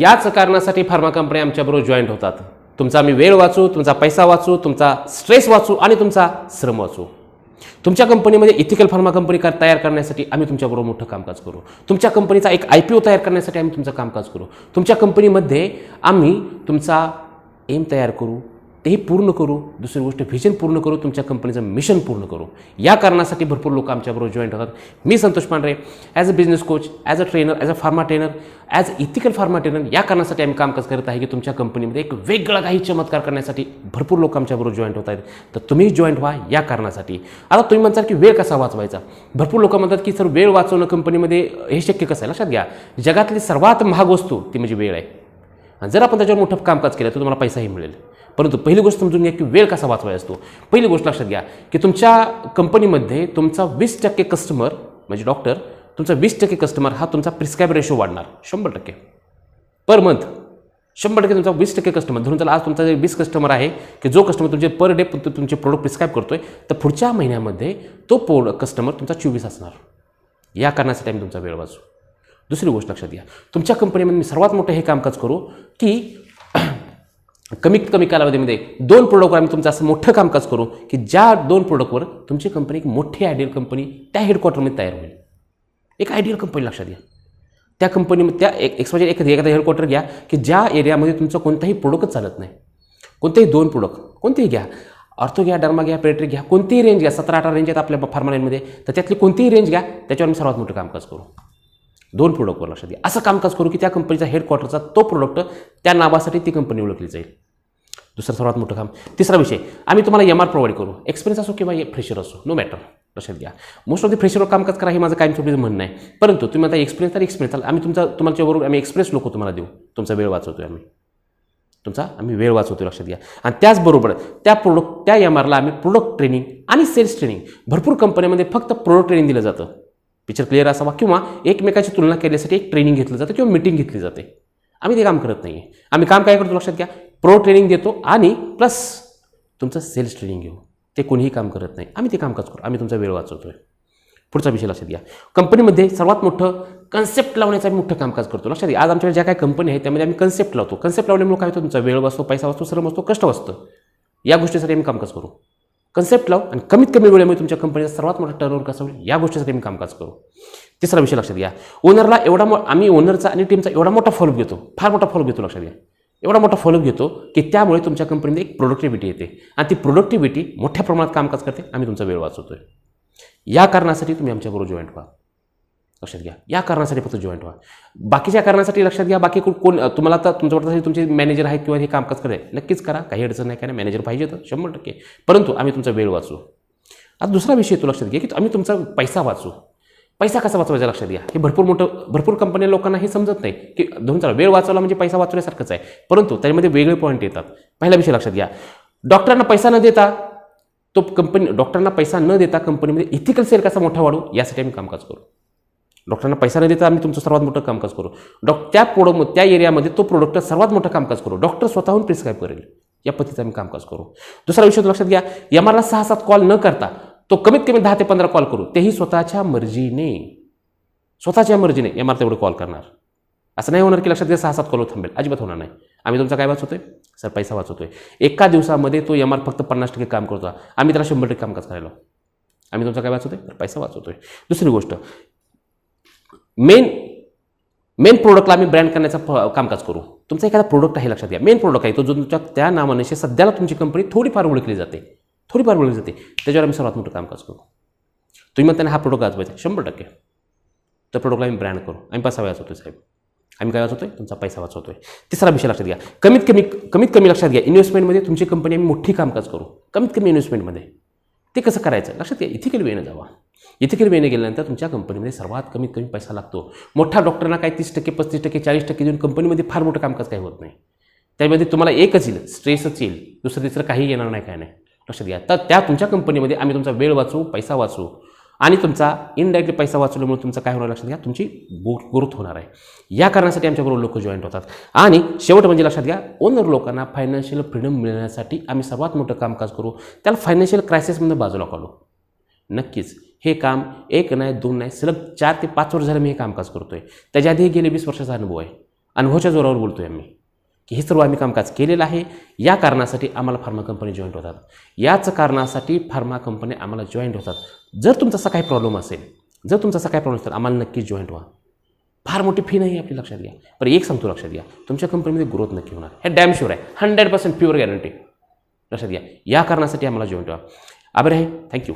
याच कारणासाठी pharma company आमच्याबरोबर जॉईंट होतात. तुमचा आम्ही वेळ वाचू तुमचा पैसा वाचू तुमचा स्ट्रेस वाचू आणि तुमचा श्रम वाचू. तुमच्या कंपनीमध्ये इथिकल फार्मा कंपनी कर तयार करण्यासाठी आम्ही तुमच्याबरोबर मोठं कामकाज करू. तुमच्या कंपनीचा एक आय पी ओ तयार करण्यासाठी आम्ही तुमचं कामकाज करू. तुमच्या कंपनीमध्ये आम्ही तुमचा एम तयार करू. तेही पूर्ण करू दुसरी गोष्ट व्हिजन पूर्ण करू तुमच्या कंपनीचं मिशन पूर्ण करू. या कारणासाठी भरपूर लोक आमच्याबरोबर जॉईंट होतात. मी Santosh Pandhare as a business coach as a trainer as a pharma trainer as ethical pharma trainer या कारणासाठी आम्ही कामकाज करत आहे की तुमच्या कंपनीमध्ये एक वेगळा काही चमत्कार करण्यासाठी भरपूर लोक आमच्याबरोबर जॉईंट होत आहेत. तर तुम्ही जॉईंट व्हा या कारणासाठी. आता तुम्ही म्हणताल की वेळ कसा वाचवायचा? भरपूर लोक म्हणतात की सर वेळ वाचवणं कंपनीमध्ये हे शक्य कसं आहे? लक्षात घ्या. जगातली सर्वात महाग वस्तू ती म्हणजे वेळ आहे. जर आपण त्याच्यावर मोठं कामकाज केलं तर तुम्हाला पैसाही मिळेल. परंतु पहिली गोष्ट समजून घ्या की वेळ कसा वाचवायचा असतो. पहिली गोष्ट लक्षात घ्या की तुमच्या कंपनीमध्ये तुमचा वीस टक्के कस्टमर म्हणजे डॉक्टर तुमचा वीस टक्के कस्टमर हा तुमचा प्रिस्क्राईब रेशो वाढणार. शंभर टक्के. पर मंथ शंभर टक्के तुमचा वीस टक्के कस्टमर धरून चला आज तुमचा जे वीस कस्टमर आहे की जो कस्टमर तुमचे पर डे तुमचे प्रोडक्ट प्रिस्क्राईब करतोय तर पुढच्या महिन्यामध्ये तो प्रोड कस्टमर तुमचा चोवीस असणार. या कारणासाठी आम्ही तुमचा वेळ वाचू दुसरी गोष्ट लक्षात घ्या. तुमच्या कंपनीमध्ये मी सर्वात मोठं हे कामकाज करू की कमीत कमी कालावधीमध्ये दोन प्रोडक्टवर आम्ही तुमचं असं मोठं कामकाज करू की ज्या दोन प्रोडक्टवर तुमची कंपनी एक मोठी आयडियल कंपनी त्या हेडक्वार्टरमध्ये तयार होईल. एक आयडियल कंपनी लक्षात घ्या. त्या कंपनीमध्ये त्या एक एक्सपायझेड म्हणजे एखादी एखादा हेडक्वार्टर घ्या की ज्या एरियामध्ये तुमचं कोणताही प्रोडक्टच चालत नाही. कोणतेही दोन प्रोडक्ट कोणतेही घ्या. अर्थो घ्या डर्मा घ्या पेट्रिक घ्या कोणतीही रेंज घ्या सतरा अठरा रेंज आहेत आपल्या फार्मा लाईनमध्ये तर त्यातली कोणतीही रेंज घ्या त्याच्यावर मी सर्वात मोठं कामकाज करू. दोन प्रोडक्टवर लक्षात घ्या. असं कामकाज करू की त्या कंपनीचा हेडक्वार्टरचा तो प्रोडक्ट त्या नावासाठी ती कंपनी ओळखली जाईल. दुसरं सर्वात मोठं काम. तिसरा विषय आम्ही तुम्हाला एम आर प्रोव्हाइड करू. एक्सपिरियन्स असो किंवा फ्रेशर असो नो मॅटर लक्षात घ्या. मोस्ट ऑफ द फ्रेशरवर कामकाज करा हे माझं कायमस्वरूपी म्हणणं आहे. परंतु तुम्ही आता एक्सपिरियन्स तर एक्सपिरियन्स आम्ही तुमचा तुमच्या बरोबर आम्ही एक्सप्रेस लोक तुम्हाला देऊ. तुमचा वेळ वाचवतोय आम्ही. तुमचा आम्ही वेळ वाचवतो लक्षात घ्या. आणि त्याचबरोबर त्या प्रोडक्ट त्या एम आरला आम्ही प्रोडक्ट ट्रेनिंग आणि सेल्स ट्रेनिंग भरपूर कंपन्यांमध्ये फक्त प्रोडक्ट ट्रेनिंग दिलं जातं. पिक्चर क्लिअर असावा किंवा एकमेकाची तुलना केल्यासाठी एक ट्रेनिंग घेतलं जातं किंवा मिटिंग घेतली जाते. आम्ही ते काम करत नाही आहे आम्ही काम काय करतो लक्षात घ्या? प्रो ट्रेनिंग देतो आणि प्लस तुमचं सेल्स ट्रेनिंग घेऊ. ते कोणीही काम करत नाही. आम्ही ते कामकाज करू. आम्ही तुमचा वेळ वाचवतो आहे पुढचा विषय लक्षात घ्या. कंपनीमध्ये सर्वात मोठं कन्सेप्ट लावण्याचं आम्ही मोठं कामकाज करतो. लक्षात घ्या. आज आमच्याकडे ज्या काही कंपनी आहे त्यामध्ये आम्ही कन्सेप्ट लावतो. कन्सेप्ट लावल्यामुळे काय होतं? तुमचा वेळ वाचतो पैसा वाचतो श्रम वाचतो कष्ट वाचतं. या गोष्टीसाठी आम्ही कामकाज करू. कन्सेप्ट लावू आणि कमीत कमी वेळेमध्ये तुमच्या कंपनीचा सर्वात मोठा टर्नओवर कसं होईल या गोष्टीसाठी मी कामकाज करू. तिसरा विषय लक्षात घ्या. ओनरला एवढा मो आम्ही ओनरचा आणि टीमचा एवढा मोठा फॉलोअप घेतो. फार मोठा फॉलोअप घेतो लक्षात घ्या. एवढा मोठा फॉलोअप घेतो की त्यामुळे तुमच्या कंपनीमध्ये एक प्रोडक्टिव्हिटी येते. आणि ती प्रोडक्टिव्हिटी मोठ्या प्रमाणात कामकाज करते. आम्ही तुमचा वेळ वाचवतोय. या कारणासाठी तुम्ही आमच्याबरोबर जॉईंट व्हा. लक्षात घ्या. या कारणासाठी फक्त जॉईंट व्हा बाकीच्या कारणासाठी लक्षात घ्या. बाकी कोण तुम्हाला आता तुमच्या वाटतं तुमचे मॅनेजर आहेत किंवा हे कामकाज करेल नक्कीच करा. काही अडचण नाही काय नाही मॅनेजर पाहिजे तर शंभर टक्के. परंतु आम्ही तुमचा वेळ वाचू आता दुसरा विषय तो लक्षात घ्या की आम्ही तुमचा पैसा वाचू पैसा कसा वाचवायचा लक्षात घ्या. हे भरपूर मोठं भरपूर कंपन्या लोकांना हे समजत नाही की दोन चला वेळ वाचवला म्हणजे पैसा वाचवण्यासारखंच आहे. परंतु त्यामध्ये वेगळे पॉईंट येतात. पहिला विषय लक्षात घ्या. डॉक्टरांना पैसा न देता तो कंपनी डॉक्टरांना पैसा न देता कंपनीमध्ये इथिकल सेल कसा मोठा वाढू? यासाठी आम्ही कामकाज करू. डॉक्टरांना पैसा नाही देता आम्ही तुमचं सर्वात मोठं कामकाज करू. डॉक्टर त्या प्रोडक्ट त्या एरियामध्ये तो प्रोडक्ट सर्वात मोठं कामकाज करू. डॉक्टर स्वतःहून प्रिस्क्राईब करेल. या पद्धतीचं आम्ही कामकाज करू. दुसरा विषय लक्षात घ्या एम आरला सहा सात कॉल न करता तो कमीत कमी दहा ते पंधरा कॉल करू. तेही स्वतःच्या मर्जीने. स्वतःच्या मर्जीने एम आर तेवढं कॉल करणार. असं नाही होणार की लक्षात घ्या सहा सात कॉल थांबेल. अजिबात होणार नाही. आम्ही तुमचा काय वाचवतोय? सर पैसा वाचवतोय. एका दिवसामध्ये तो एम आर फक्त पन्नास टक्के काम करतो. आम्ही त्याला शंभर टक्के कामकाज करायला आम्ही तुमचा काय वाचवतोय? तर पैसा वाचवतोय. दुसरी गोष्ट मेन मेन प्रोडक्टला आम्ही ब्रँड करण्याचा प- कामकाज करू. तुमचा एखादा प्रोडक्ट आहे लक्षात घ्या. मेन प्रोडक्ट आहे तो जो तुमच्या त्या नामानेशी सध्याला तुमची कंपनी थोडीफार ओळखली जाते. थोडीफार ओळखली जाते. त्याच्यावर आम्ही सर्वात मोठं कामकाज करू. तुम्ही म्हणताना हा प्रोडक्ट गाजवायचा शंभर टक्के. त्या प्रोडक्टला आम्ही ब्रँड करू. आम्ही पैसा वाचवतो साहेब. आम्ही काय वाचवतोय? तुमचा पैसा वाचवतोय. तिसरा विषय लक्षात घ्या. कमीत कमी कमीत कमी लक्षात घ्या. इन्व्हेस्टमेंटमध्ये तुमची कंपनी आम्ही मोठी कामकाज करू. कमीत कमी इन्व्हेस्टमेंटमध्ये ते कसं करायचं? लक्षात घ्या. इथे केली वेळ जावा. इथिकल वेने गेल्यानंतर तुमच्या कंपनीमध्ये सर्वात कमीत कमी पैसा लागतो. मोठ्या डॉक्टरांना काय तीस टक्के पस्तीस टक्के चाळीस टक्के देऊन कंपनीमध्ये फार मोठं कामकाज काही होत नाही. त्यामध्ये तुम्हाला एकच येईल स्ट्रेसच येईल. दुसरं तिसरं काही येणार नाही काय नाही. लक्षात घ्या. तर त्या तुमच्या कंपनीमध्ये आम्ही तुमचा वेळ वाचवू पैसा वाचू आणि तुमचा इनडायरेक्टली पैसा वाचवल्यामुळे तुमचं काय होणार लक्षात घ्या? तुमची ग्रोथ होणार आहे. या कारणासाठी आमच्याबरोबर लोक जॉईंट होतात. आणि शेवट म्हणजे लक्षात घ्या ओनर लोकांना फायनान्शियल फ्रीडम मिळण्यासाठी आम्ही सर्वात मोठं कामकाज करू. त्याला फायनान्शियल क्रायसिसमधून बाजूला काढू. नक्कीच. हे काम एक नाही दोन नाही सलग चार ते पाच वर्ष झालं मी हे कामकाज करतोय. त्याच्या आधी गेले वीस वर्षाचा अनुभव आहे. अनुभवाच्या जोरावर बोलतो आहे आम्ही की हे सर्व आम्ही कामकाज केलेलं आहे. या कारणासाठी आम्हाला फार्मा कंपनी जॉईंट होतात. याच कारणासाठी फार्मा कंपनी आम्हाला जॉईंट होतात. जर तुमचा असा काही प्रॉब्लेम असेल जर तुमचा असा काही प्रॉब्लेम असेल आम्हाला नक्कीच जॉईंट व्हा. फार मोठी फी नाही आपली लक्षात घ्या. पण एक सांगतो लक्षात घ्या. तुमच्या कंपनीमध्ये ग्रोथ नक्की होणार. हे डॅम शुअर आहे. हंड्रेड पर्सेंट प्युअर गॅरंटी लक्षात घ्या. या कारणासाठी आम्हाला जॉईंट व्हा आभार आहे. थँक्यू